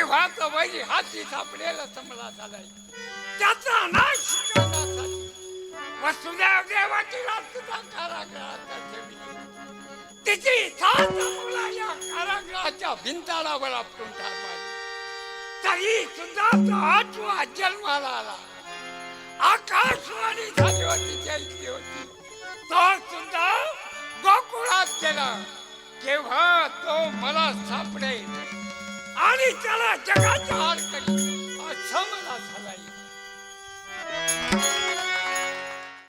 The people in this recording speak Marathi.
तेव्हा तर वही हाती सापडेल समला झालाय त्याचा नाश करण्यासाठी वसुदेव देवाची रात्र कारागृहात ठेवली तिची सात मुला या कारागृहाच्या भिंताळावर आपटून ठार तरी सुद्धा तो आठवा जन्माला आला. आकाशवाणी झाली होती जयंती होती. तो सुद्धा गोकुळात गेला. केव्हा तो मला सापडे ਵੀ ਚਲਾ ਜਗਾ ਚਾਰ ਕਰੀ ਅਸਮ